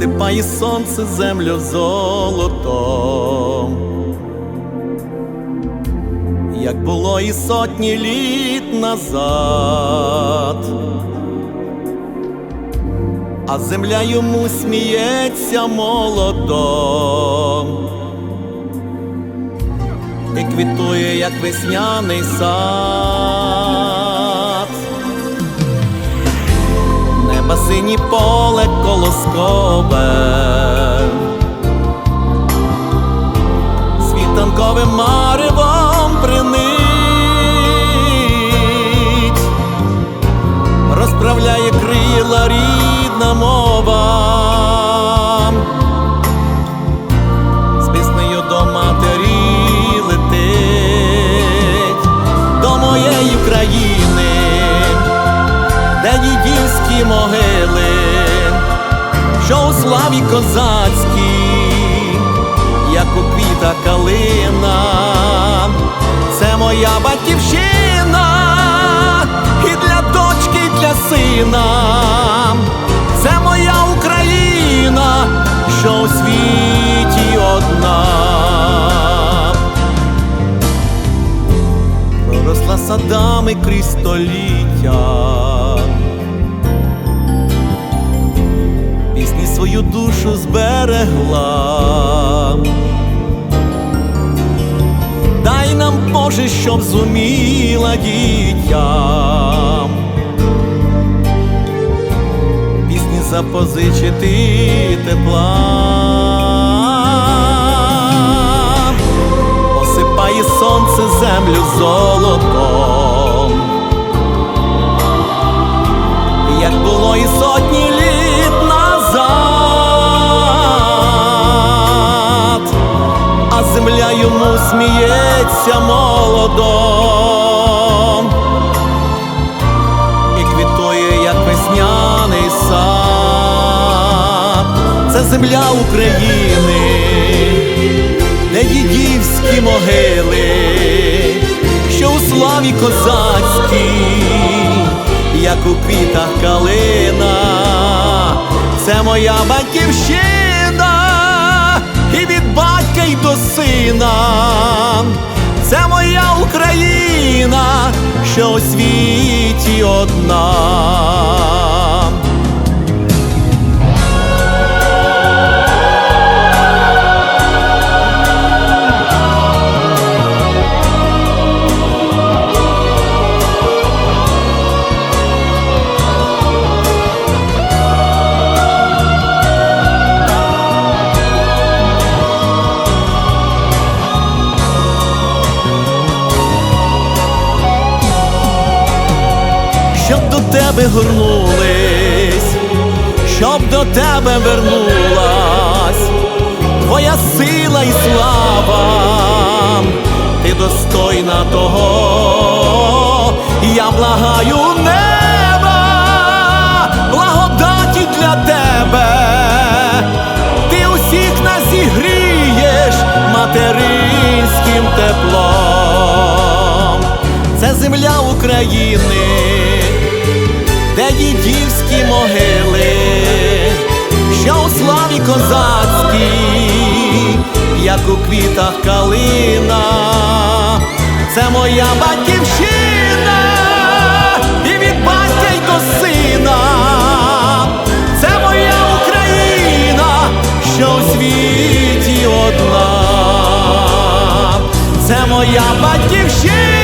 осипає сонце землю золотом, як було і сотні літ назад, а земля йому сміється молодом. І квітує, як весняний сад, неба сині поле колоскове, світанковим маревом принить, розправляє крила рідна мова. з піснею до матері до моєї країни, де дідівські могили, славі козацькій, як у квітах калина, це моя батьківщина, і для дочки, і для сина, це моя Україна, що у світі одна. Проросла садами крізь століття. Свою душу зберегла. Дай нам, Боже, щоб зуміла дітям пісні запозичити тепла, осипає сонце землю золотом, сміється молодом. І квітує, як весняний сад. Це земля України, де дідівські могили, що у славі козацькій, як у квітах калина, це моя батьківщина, батька до сина. Це моя Україна, що у світі одна. Щоб до тебе горнулись, щоб до тебе вернулась твоя сила і слава, ти достойна того, я благаю неба, благодаті для тебе, ти усіх нас зігрієш материнським теплом. Це земля України, де дідівські могили, що у славі козацькій, як у квітах калина, це моя батьківщина, і від батька й до сина, це моя Україна, що у світі одна, це моя батьківщина.